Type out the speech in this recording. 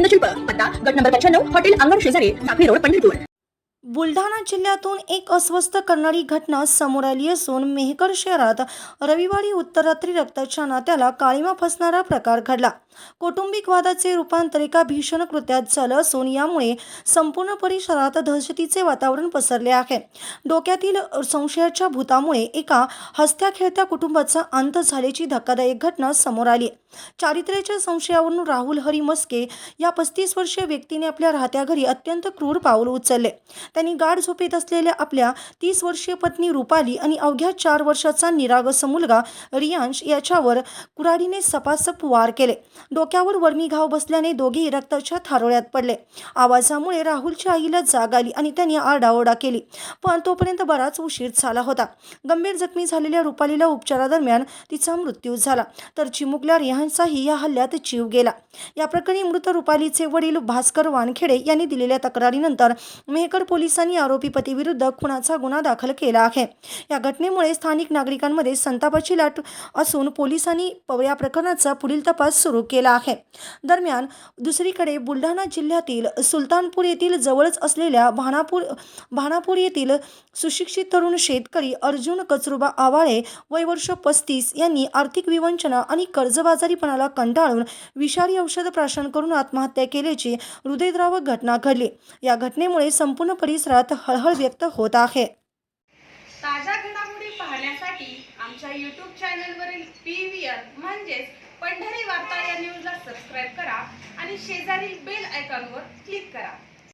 गोविंद शिल्प पत्ता गट नंबर पंच्याण्णव हॉटेल अंगण शेजारी साखळी रोड पंढरपूर. बुलढाणा जिल्ह्यातून एक अस्वस्थ करणारी घटना समोर आली असून मेहकर शहरात रविवारी उत्तरात्री रक्ताच्या नात्याला काळीमा फसणारा प्रकार घडला. कौटुंबिक वादाचे रूपांतर एका भीषण कृत्यात झालं असून यामुळे संपूर्ण परिसरात दहशतीचे वातावरण पसरले आहे. डोक्यातील संशयाच्या भूतामुळे एका हसत्या खेळत्या कुटुंबाचा अंत झाल्याची धक्कादायक घटना समोर आली. चारित्र्याच्या संशयावरून राहुल हरी मस्के या पस्तीस वर्षीय व्यक्तीने आपल्या राहत्या घरी अत्यंत क्रूर पाऊल उचलले. त्यांनी गाढ झोपेत असलेल्या आपल्या तीस वर्षीय पत्नी रुपाली आणि अवघ्या चार वर्षाचा निरागस मुलगा रियांश याच्यावर कुऱ्हाडीने सपासप वार केले. डोक्यावर वर्मी घाव बसल्याने दोघेही रक्ताच्या थारोळ्यात पडले. आवाजामुळे राहुलच्या आईला जाग आली आणि त्यांनी आरडाओरडा केली. पण तोपर्यंत बराच उशीर झाला होता. गंभीर जखमी झालेल्या रुपालीला उपचारादरम्यान तिचा मृत्यू झाला. तर चिमुकल्या रिहानचाही या हल्ल्यात जीव गेला. या प्रकरणी मृत रुपालीचे वडील भास्कर वानखेडे यांनी दिलेल्या तक्रारीनंतर मेहकर पोलीस पोलिसांनी आरोपी पतीविरुद्ध खुनाचा गुन्हा दाखल केला आहे. या घटनेमुळे स्थानिक नागरिकांमध्ये संतापाची लाट असून पोलिसांनी या प्रकरणाचा पुढील तपास सुरू केला आहे. दरम्यान दुसरीकडे बुलढाणा जिल्ह्यातील सुलतानपूर येथील जवळच असलेल्या भानापूर भानापूर येथील सुशिक्षित तरुण शेतकरी अर्जुन कचरुबा आवाळे वय वर्ष पस्तीस यांनी आर्थिक विवंचना आणि कर्जबाजारीपणाला कंटाळून विषारी औषध प्राशन करून आत्महत्या केल्याची हृदयद्रावक घटना घडली. या घटनेमुळे संपूर्ण परिसरात हळहळ व्यक्त होत आहे. ताज्या घडामोडी पाहण्यासाठी आमच्या यूट्यूब चॅनलवरील पी व्ही आर म्हणजेच पंढरी वार्ता या न्यूजला सबस्क्राईब करा आणि शेजारील बेल आयकॉनवर क्लिक करा.